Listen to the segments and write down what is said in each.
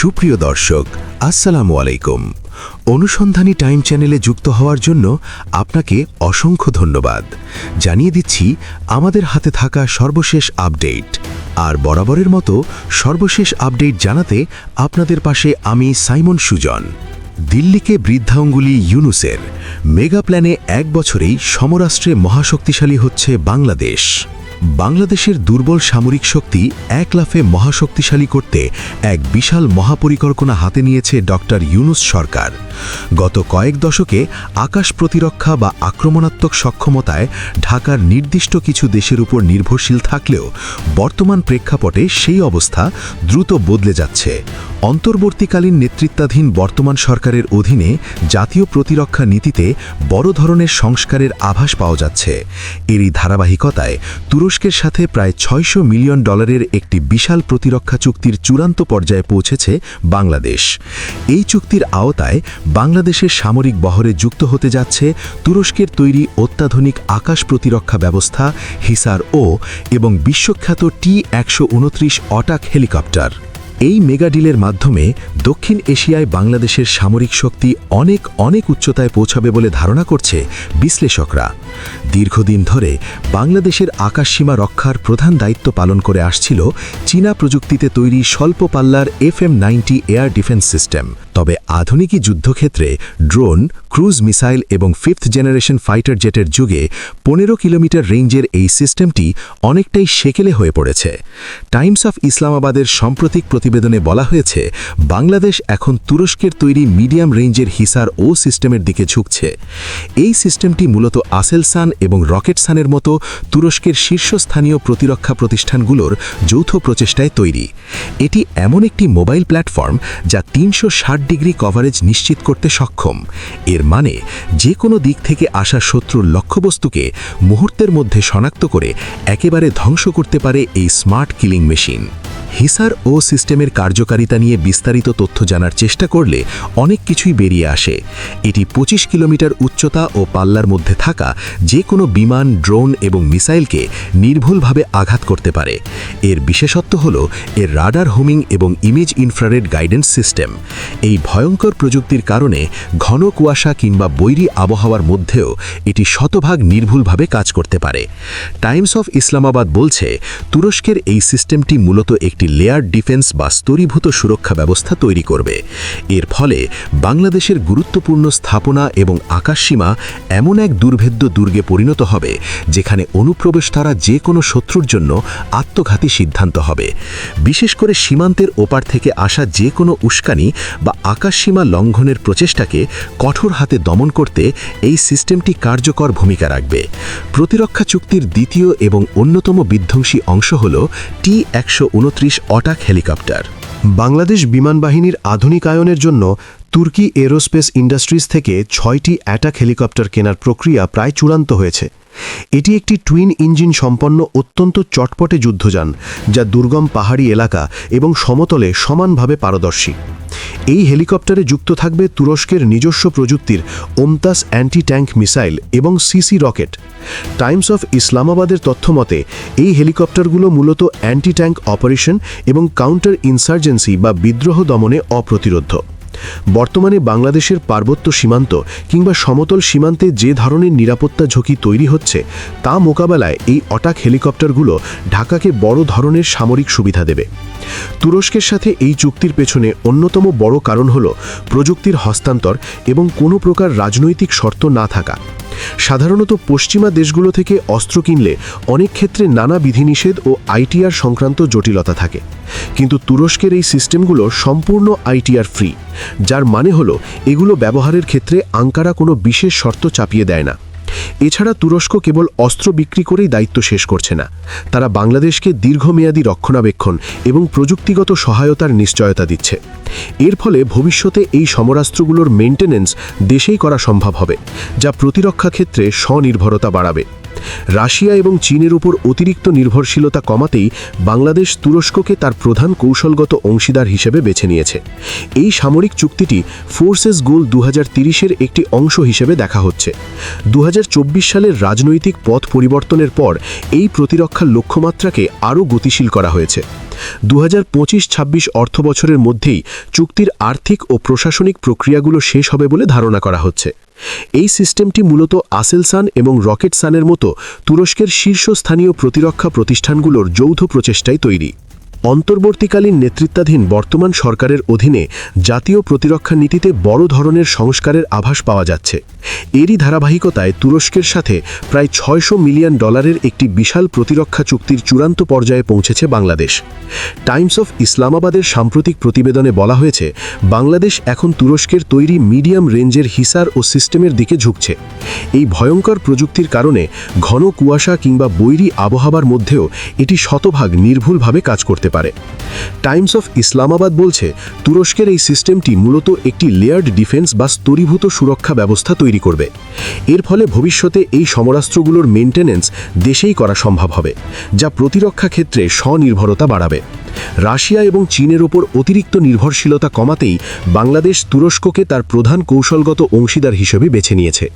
সুপ্রিয় দর্শক, আসসালামু আলাইকুম। অনুসন্ধানী টাইম চ্যানেলে যুক্ত হওয়ার জন্য আপনাকে অসংখ্য ধন্যবাদ। জানিয়ে দিচ্ছি, আমাদের হাতে থাকা সর্বশেষ আপডেট। আর বরাবরের মতো সর্বশেষ আপডেট জানাতে আপনাদের পাশে আমি সাইমন সুজন। দিল্লিকে বৃদ্ধাঙ্গুলি ইউনুসের। মেগা প্ল্যানে এক বছরেই সমরাষ্ট্রে মহাশক্তিশালী হচ্ছে বাংলাদেশ। বাংলাদেশের দুর্বল সামরিক শক্তি এক লাফে মহাশক্তিশালী করতে এক বিশাল মহাপরিকল্পনা হাতে নিয়েছে ডক্টর ইউনুস সরকার। গত কয়েক দশকে আকাশ প্রতিরক্ষা বা আক্রমণাত্মক সক্ষমতায় ঢাকার নির্দিষ্ট কিছু দেশের উপর নির্ভরশীল থাকলেও বর্তমান প্রেক্ষাপটে সেই অবস্থা দ্রুত বদলে যাচ্ছে। অন্তর্বর্তীকালীন নেতৃত্বাধীন বর্তমান সরকারের অধীনে জাতীয় প্রতিরক্ষা নীতিতে বড় ধরনের সংস্কারের আভাস পাওয়া যাচ্ছে। এরই ধারাবাহিকতায় তুরস্কের সাথে প্রায় ছয়শো মিলিয়ন ডলারের একটি বিশাল প্রতিরক্ষা চুক্তির চূড়ান্ত পর্যায়ে পৌঁছেছে বাংলাদেশ। এই চুক্তির আওতায় বাংলাদেশের সামরিক বহরে যুক্ত হতে যাচ্ছে তুরস্কের তৈরি অত্যাধুনিক আকাশ প্রতিরক্ষা ব্যবস্থা, হিসার ও এবং বিশ্বখ্যাত টি একশো উনত্রিশ অটাক হেলিকপ্টার। এই মেগাডিলের মাধ্যমে দক্ষিণ এশিয়ায় বাংলাদেশের সামরিক শক্তি অনেক অনেক উচ্চতায় পৌঁছাবে বলে ধারণা করছে বিশ্লেষকরা। দীর্ঘদিন ধরে বাংলাদেশের আকাশসীমা রক্ষার প্রধান দায়িত্ব পালন করে আসছিল চীনা প্রযুক্তিতে তৈরি স্বল্প পাল্লার F M ninety air defence system. তবে আধুনিকী যুদ্ধক্ষেত্রে ড্রোন, ক্রুজ মিসাইল এবং ফিফথ জেনারেশন ফাইটার জেটের যুগে পনেরো কিলোমিটার রেঞ্জের এই সিস্টেমটি অনেকটাই সেকেলে হয়ে পড়েছে। টাইমস অফ ইসলামাবাদের সাম্প্রতিক প্রতিবেদনে বলা হয়েছে, বাংলাদেশ এখন তুরস্কের তৈরি মিডিয়াম রেঞ্জের হিসার ও সিস্টেমের দিকে ঝুঁকছে। এই সিস্টেমটি মূলত আসেলসান এবং রকেটসানের মতো তুরস্কের শীর্ষস্থানীয় প্রতিরক্ষা প্রতিষ্ঠানগুলোর যৌথ প্রচেষ্টায় তৈরি। এটি এমন একটি মোবাইল প্ল্যাটফর্ম যা তিনশো ষাট ডিগ্রি কভারেজ নিশ্চিত করতে সক্ষম। এর মানে যে কোনো দিক থেকে আসা শত্রুর লক্ষ্যবস্তুকে মুহূর্তের মধ্যে শনাক্ত করে একেবারে ধ্বংস করতে পারে এই স্মার্ট কিলিং মেশিন। হিসার ও সিস্টেমের কার্যকারিতা নিয়ে বিস্তারিত তথ্য জানার চেষ্টা করলে অনেক কিছুই বেরিয়ে আসে। এটি ২৫ কিলোমিটার উচ্চতা ও পাল্লার মধ্যে থাকা যে কোনো বিমান, ড্রোন এবং মিসাইলকে নির্ভুলভাবে আঘাত করতে পারে। এর বিশেষত্ব হল এর রাডার হোমিং এবং ইমেজ ইনফ্রারেড গাইডেন্স সিস্টেম। এই ভয়ঙ্কর প্রযুক্তির কারণে ঘন কুয়াশা কিংবা বৈরী আবহাওয়ার মধ্যেও এটি শতভাগ নির্ভুলভাবে কাজ করতে পারে। টাইমস অফ ইসলামাবাদ বলছে, তুরস্কের এই সিস্টেমটি মূলত একটি লেয়ার ডিফেন্স বা স্তরীভূত সুরক্ষা ব্যবস্থা তৈরি করবে। এর ফলে বাংলাদেশের গুরুত্বপূর্ণ স্থাপনা এবং আকাশসীমা এমন এক দুর্ভেদ্য দুর্গে পরিণত হবে, যেখানে অনুপ্রবেশ তারা যে কোনো শত্রুর জন্য আত্মঘাতী সিদ্ধান্ত হবে। বিশেষ করে সীমান্তের ওপার থেকে আসা যে কোনো উস্কানি বা আকাশসীমা লঙ্ঘনের প্রচেষ্টাকে কঠোর হাতে দমন করতে এই সিস্টেমটি কার্যকর ভূমিকা রাখবে। প্রতিরক্ষা চুক্তির দ্বিতীয় এবং অন্যতম বিধ্বংসী অংশ হল টি একশো উনত্রিশ অটাক হেলিকপ্টার। বাংলাদেশ বিমান বাহিনীর আধুনিকায়নের জন্য তুর্কি এরোস্পেস ইন্ডাস্ট্রিজ থেকে ছয়টি অ্যাটাক হেলিকপ্টার কেনার প্রক্রিয়া প্রায় চূড়ান্ত হয়েছে। এটি একটি টুইন ইঞ্জিন সম্পন্ন অত্যন্ত চটপটে যুদ্ধযান, যা দুর্গম পাহাড়ি এলাকা এবং সমতলে সমানভাবে পারদর্শী। এই হেলিকপ্টারে যুক্ত থাকবে তুরস্কের নিজস্ব প্রযুক্তির ওমতাস অ্যান্টি ট্যাঙ্ক মিসাইল এবং সিসি রকেট। টাইমস অফ ইসলামাবাদের তথ্যমতে এই হেলিকপ্টারগুলো মূলত অ্যান্টি ট্যাঙ্ক অপারেশন এবং কাউন্টার ইনসার্জেন্সি বা বিদ্রোহ দমনে অপ্রতিরোধ বর্তমানে বাংলাদেশের পার্বত্য সীমান্ত কিংবা সমতল সীমান্তে যে ধরনের নিরাপত্তা ঝুঁকি তৈরি হচ্ছে, তা মোকাবেলায় এই অটাক হেলিকপ্টারগুলো ঢাকাকে বড় ধরনের সামরিক সুবিধা দেবে। তুরস্কের সাথে এই চুক্তির পেছনে অন্যতম বড় কারণ হল প্রযুক্তির হস্তান্তর এবং কোনো প্রকার রাজনৈতিক শর্ত না থাকা। সাধারণত পশ্চিমা দেশগুলো থেকে অস্ত্র কিনলে অনেক ক্ষেত্রে নানা বিধিনিষেধ ও আইটিআর সংক্রান্ত জটিলতা থাকে। কিন্তু তুরস্কের এই সিস্টেমগুলো সম্পূর্ণ আইটিআর ফ্রি, যার মানে হলো এগুলো ব্যবহারের ক্ষেত্রে আঙ্কারা কোনো বিশেষ শর্ত চাপিয়ে দেয় না। এছাড়া তুরস্ক কেবল অস্ত্র বিক্রি করেই দায়িত্ব শেষ করছে না। তারা বাংলাদেশকে দীর্ঘমেয়াদী রক্ষণাবেক্ষণ এবং প্রযুক্তিগত সহায়তার নিশ্চয়তা দিচ্ছে। এর ফলে ভবিষ্যতে এই সমরাস্ত্রগুলোর মেনটেন্যান্স দেশেই করা সম্ভব হবে, যা প্রতিরক্ষা ক্ষেত্রে স্বনির্ভরতা বাড়াবে। রাশিয়া এবং চীনের উপর অতিরিক্ত নির্ভরশীলতা কমাতেই বাংলাদেশ তুরস্ককে তার প্রধান কৌশলগত অংশীদার হিসেবে বেছে নিয়েছে। এই সামরিক চুক্তিটি ফোর্সেস গোল দু হাজার একটি অংশ হিসেবে দেখা হচ্ছে। দু হাজার চব্বিশ সালের রাজনৈতিক পথ পরিবর্তনের পর এই প্রতিরক্ষার লক্ষ্যমাত্রাকে আরও গতিশীল করা হয়েছে। দু হাজার পঁচিশ ছাব্বিশ অর্থ বছরের মধ্যেই চুক্তির আর্থিক ও প্রশাসনিক প্রক্রিয়াগুলো শেষ হবে বলে ধারণা করা হচ্ছে। এই সিস্টেমটি মূলত আসেলসান এবং রকেটসানের মতো তুরস্কের শীর্ষস্থানীয় প্রতিরক্ষা প্রতিষ্ঠানগুলোর যৌথ প্রচেষ্টায় তৈরি। অন্তর্বর্তীকালীন নেতৃত্বাধীন বর্তমান সরকারের অধীনে জাতীয় প্রতিরক্ষা নীতিতে বড় ধরনের সংস্কারের আভাস পাওয়া যাচ্ছে। এরই ধারাবাহিকতায় তুরস্কের সাথে প্রায় ছয়শো মিলিয়ন ডলারের একটি বিশাল প্রতিরক্ষা চুক্তির চূড়ান্ত পর্যায়ে পৌঁছেছে বাংলাদেশ। টাইমস অফ ইসলামাবাদের সাম্প্রতিক প্রতিবেদনে বলা হয়েছে, বাংলাদেশ এখন তুরস্কের তৈরি মিডিয়াম রেঞ্জের হিসার ও সিস্টেমের দিকে ঝুঁকছে। এই ভয়ঙ্কর প্রযুক্তির কারণে ঘন কুয়াশা কিংবা বৈরী আবহাওয়ার মধ্যেও এটি শতভাগ নির্ভুলভাবে কাজ করতে পারে। টাইমস অফ ইসলামাবাদ বলছে, তুরস্কের এই সিস্টেমটি মূলত একটি লেয়ার্ড ডিফেন্স বা স্তরীভূত সুরক্ষা ব্যবস্থা তৈরি করবে। এর ফলে ভবিষ্যতে এই সমরাস্ত্রগুলোর মেনটেন্যান্স দেশেই করা সম্ভব হবে, যা প্রতিরক্ষা ক্ষেত্রে স্বনির্ভরতা বাড়াবে। রাশিয়া এবং চীনের ওপর অতিরিক্ত নির্ভরশীলতা কমাতেই বাংলাদেশ তুরস্ককে তার প্রধান কৌশলগত অংশীদার হিসেবে বেছে নিয়েছে।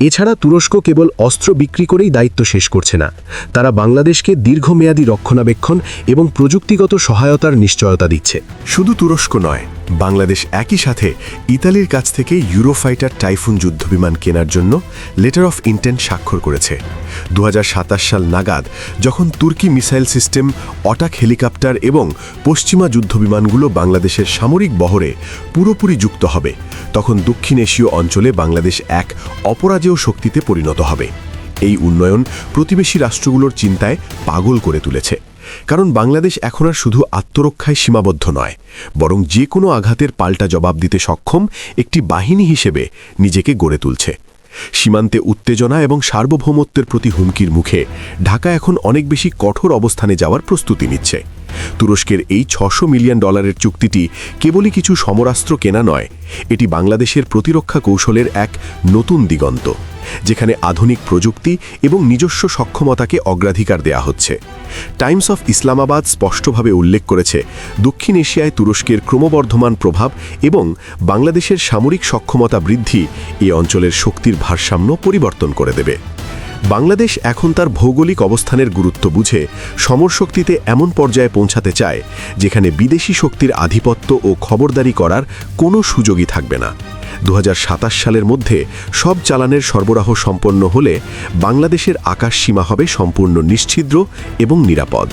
এছাড়া তুরস্ক কেবল অস্ত্র বিক্রি করেই দায়িত্ব শেষ করছে না। তারা বাংলাদেশকে দীর্ঘমেয়াদী রক্ষণাবেক্ষণ এবং প্রযুক্তিগত সহায়তার নিশ্চয়তা দিচ্ছে। শুধু তুরস্ক নয়, বাংলাদেশ একই সাথে ইতালির কাছ থেকে ইউরোফাইটার টাইফুন যুদ্ধবিমান কেনার জন্য লেটার অফ ইন্টেন্ট স্বাক্ষর করেছে। দু হাজার সাতাশ সাল নাগাদ, যখন তুর্কি মিসাইল সিস্টেম, অটাক হেলিকপ্টার এবং পশ্চিমা যুদ্ধবিমানগুলো বাংলাদেশের সামরিক বহরে পুরোপুরি যুক্ত হবে, তখন দক্ষিণ এশীয় অঞ্চলে বাংলাদেশ এক অপরাজেয় শক্তিতে পরিণত হবে। এই উন্নয়ন প্রতিবেশী রাষ্ট্রগুলোর চিন্তায় পাগল করে তুলেছে। কারণ বাংলাদেশ এখন আর শুধু আত্মরক্ষায় সীমাবদ্ধ নয়, বরং যে কোনো আঘাতের পাল্টা জবাব দিতে সক্ষম একটি বাহিনী হিসেবে নিজেকে গড়ে তুলছে। সীমান্তে উত্তেজনা এবং সার্বভৌমত্বের প্রতি হুমকির মুখে ঢাকা এখন অনেক বেশি কঠোর অবস্থানে যাওয়ার প্রস্তুতি নিচ্ছে। তুরস্কের এই ছশো মিলিয়ন ডলারের চুক্তিটি কেবলই কিছু সমরাস্ত্র কেনা নয়, এটি বাংলাদেশের প্রতিরক্ষা কৌশলের এক নতুন দিগন্ত। যেখানে আধুনিক প্রযুক্তি এবং নিজস্ব সক্ষমতাকে অগ্রাধিকার দেয়া হচ্ছে। টাইমস অফ ইসলামাবাদ স্পষ্টভাবে উল্লেখ করেছে, দক্ষিণ এশিয়ায় তুরস্কের ক্রমবর্ধমান প্রভাব এবং বাংলাদেশের সামরিক সক্ষমতা বৃদ্ধি এ অঞ্চলের শক্তির ভারসাম্য পরিবর্তন করে দেবে। বাংলাদেশ এখন তার ভৌগোলিক অবস্থানের গুরুত্ব বুঝে সমরশক্তিতে এমন পর্যায়ে পৌঁছাতে চায়, যেখানে বিদেশি শক্তির আধিপত্য ও খবরদারি করার কোনো সুযোগই থাকবে না। দু হাজার সাতাশ সালের মধ্যে সব চালানের সরবরাহ সম্পন্ন হলে বাংলাদেশের আকাশ সীমা হবে সম্পূর্ণ নিশ্ছিদ্র এবং নিরাপদ।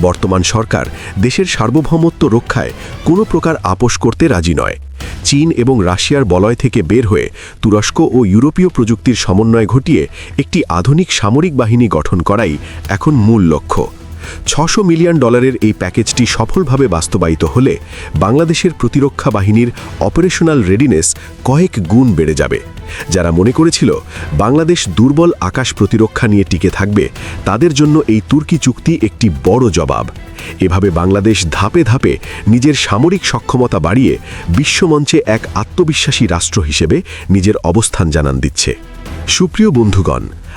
বর্তমান সরকার দেশের সার্বভৌমত্ব রক্ষায় কোনো প্রকার আপোষ করতে রাজি নয়। চীন এবং রাশিয়ার বলয় থেকে বের হয়ে তুরস্ক ও ইউরোপীয় প্রযুক্তির সমন্বয় ঘটিয়ে একটি আধুনিক সামরিক বাহিনী গঠন করাই এখন মূল লক্ষ্য। ছশো মিলিয়ন ডলারের এই প্যাকেজটি সফলভাবে বাস্তবায়িত হলে বাংলাদেশের প্রতিরক্ষা বাহিনীর অপারেশনাল রেডিনেস কয়েক গুণ বেড়ে যাবে। যারা মনে করেছিল বাংলাদেশ দুর্বল আকাশ প্রতিরক্ষা নিয়ে টিকে থাকবে, তাদের জন্য এই তুর্কি চুক্তি একটি বড় জবাব। এভাবে বাংলাদেশ ধাপে ধাপে নিজের সামরিক সক্ষমতা বাড়িয়ে বিশ্বমঞ্চে এক আত্মবিশ্বাসী রাষ্ট্র হিসেবে নিজের অবস্থান জানান দিচ্ছে। সুপ্রিয় বন্ধুগণ